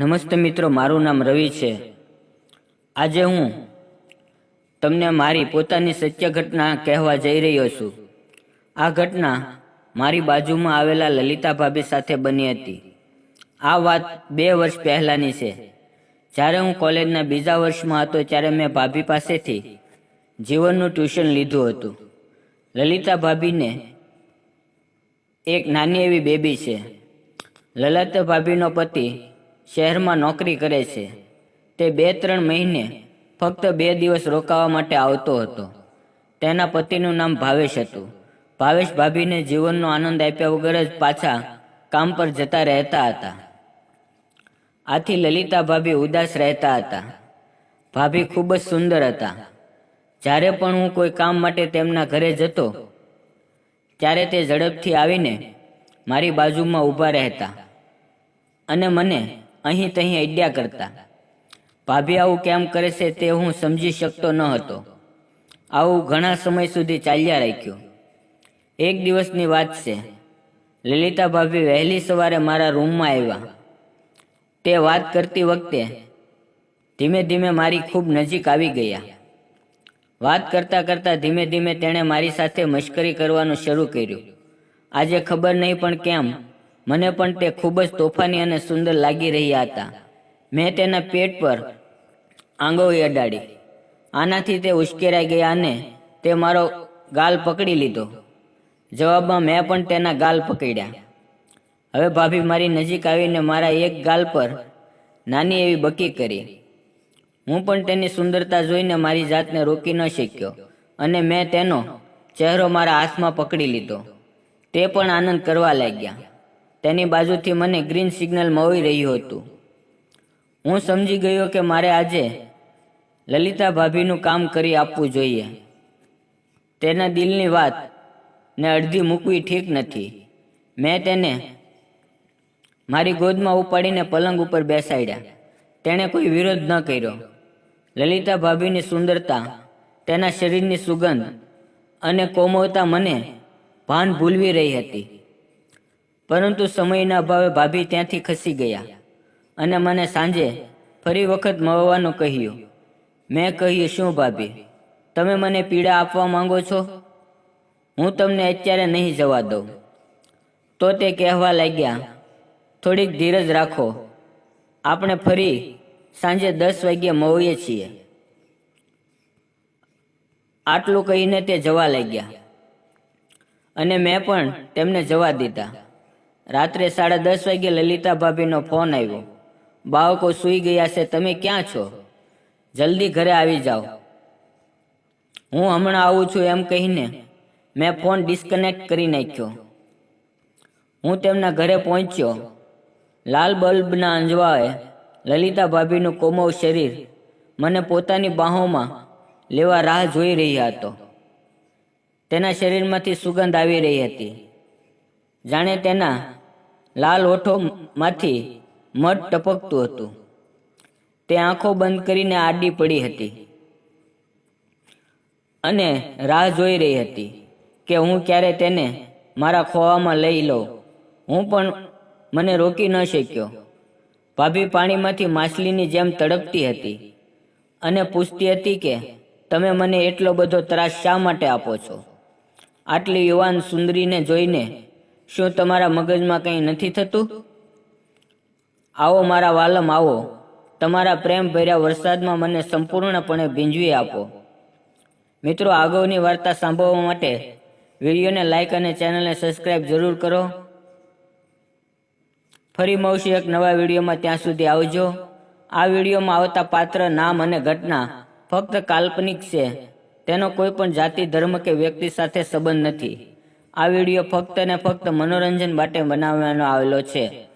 નમસ્તે મિત્રો, મારું નામ રવિ છે. આજે હું તમને મારી પોતાની સત્ય ઘટના કહેવા જઈ રહ્યો છું. આ ઘટના મારી બાજુમાં આવેલા લલિતા ભાભી સાથે બની હતી. આ વાત બે વર્ષ પહેલાંની છે. જ્યારે હું કોલેજના બીજા વર્ષમાં હતો, ત્યારે મેં ભાભી પાસેથી જીવનનું ટ્યુશન લીધું હતું. લલિતા ભાભીને એક નાની એવી બેબી છે. લલિતા ભાભીનો પતિ શહેરમાં નોકરી કરે છે. તે બે ત્રણ મહિને ફક્ત બે દિવસ રોકાવા માટે આવતો હતો. તેના પતિનું નામ ભાવેશ હતું. ભાવેશ ભાભીને જીવનનો આનંદ આપ્યા વગર જ પાછા કામ પર જતા રહેતા હતા. આથી લલિતા ભાભી ઉદાસ રહેતા હતા. ભાભી ખૂબ જ સુંદર હતા. જ્યારે પણ હું કોઈ કામ માટે તેમના ઘરે જતો, ત્યારે તે ઝડપથી આવીને મારી બાજુમાં ઊભા રહેતા અને મને અહીં તહીં અડ્યા કરતા. ભાભી આવું કેમ કરે છે તે હું સમજી શકતો ન હતો. આવું ઘણા સમય સુધી ચાલ્યા રાખ્યું. એક દિવસની વાત છે. લલિતા ભાભી વહેલી સવારે મારા રૂમમાં આવ્યા. તે વાત કરતી વખતે ધીમે ધીમે મારી ખૂબ નજીક આવી ગયા. વાત કરતા કરતા ધીમે ધીમે તેણે મારી સાથે મશ્કરી કરવાનું શરૂ કર્યું. આજે ખબર નહીં પણ કેમ મને પણ તે ખૂબ જ તોફાની અને સુંદર લાગી રહ્યા હતા. મેં તેના પેટ પર આંગોળી અડાડી. આનાથી તે ઉશ્કેરાઈ ગયા અને તે મારો ગાલ પકડી લીધો. જવાબમાં મેં પણ તેના ગાલ પકડ્યા. હવે ભાભી મારી નજીક આવીને મારા એક ગાલ પર નાની એવી બકી કરી. હું પણ તેની સુંદરતા જોઈને મારી જાતને રોકી ન શક્યો અને મેં તેનો ચહેરો મારા હાથમાં પકડી લીધો. તે પણ આનંદ કરવા લાગ્યા. તેની બાજુથી મને ગ્રીન સિગ્નલ મળી રહ્યું હતું. હું સમજી ગયો કે મારે આજે લલિતા ભાભીનું કામ કરી આપવું જોઈએ. તેના દિલની વાત ને અડધી મૂકવી ઠીક નથી. મેં તેને મારી ગોદમાં ઉપાડીને પલંગ ઉપર બેસાડ્યા. તેણે કોઈ વિરોધ ન કર્યો. લલિતા ભાભીની સુંદરતા, તેના શરીરની સુગંધ અને કોમળતા મને ભાન ભૂલવી રહી હતી. પરંતુ સમયના અભાવે ભાભી ત્યાંથી ખસી ગયા અને મને સાંજે ફરી વખત મળવાનું કહ્યું. મેં કહ્યું, શું ભાભી, તમે મને પીડા આપવા માંગો છો? હું તમને અત્યારે નહીં જવા દઉં. તો તે કહેવા લાગ્યા, થોડીક ધીરજ રાખો. આપણે ફરી સાંજે દસ વાગ્યે મળીએ છીએ. આટલું કહીને તે જવા લાગ્યા અને મેં પણ તેમને જવા દીધા. રાત્રે સાડા દસ વાગ્યે લલિતા ભાભીનો ફોન આવ્યો. બાળકો સૂઈ ગયા છે, તમે ક્યાં છો? જલ્દી ઘરે આવી જાઓ. હું હમણાં આવું છું એમ કહીને મેં ફોન ડિસ્કનેક્ટ કરી નાખ્યો. હું તેમના ઘરે પહોંચ્યો. લાલ બલ્બના અંજવાએ લલિતા ભાભીનું કોમળ શરીર મને પોતાની બાહોમાં લેવા રાહ જોઈ રહ્યા હતો. તેના શરીરમાંથી સુગંધ આવી રહી હતી. જાણે તેના લાલ ઓઠોમાંથી મધ ટપકતું હતું. તે આંખો બંધ કરીને આડી પડી હતી. અને રાહ જોઈ રહી હતી કે હું ક્યારે તેને મારા ખોવામાં લઈ લઉં. હું પણ મને રોકી ન શક્યો. ભાભી પાણીમાંથી માછલીની જેમ તડપતી હતી અને પૂછતી હતી કે, તમે મને એટલો બધો ત્રાસ શા માટે આપો છો? આટલી યુવાન સુંદરીને જોઈને શું તમારા મગજમાં કંઈ નથી થતું? આવો મારા વાલમ, આવો. તમારા પ્રેમ ભર્યા વરસાદમાં મને સંપૂર્ણપણે ભીંજવી આપો. મિત્રો, આગળની વાર્તા સાંભળવા માટે વિડીયોને લાઇક અને ચેનલને સબસ્ક્રાઇબ જરૂર કરો. ફરી મળશું એક નવા વિડીયોમાં. ત્યાં સુધી આવજો. આ વિડીયોમાં આવતા પાત્ર, નામ અને ઘટના ફક્ત કાલ્પનિક છે. તેનો કોઈ પણ જાતિ, ધર્મ કે વ્યક્તિ સાથે સંબંધ નથી. આ વીડિયો ફક્ત ને ફક્ત મનોરંજન માટે બનાવવાનો આવેલો છે.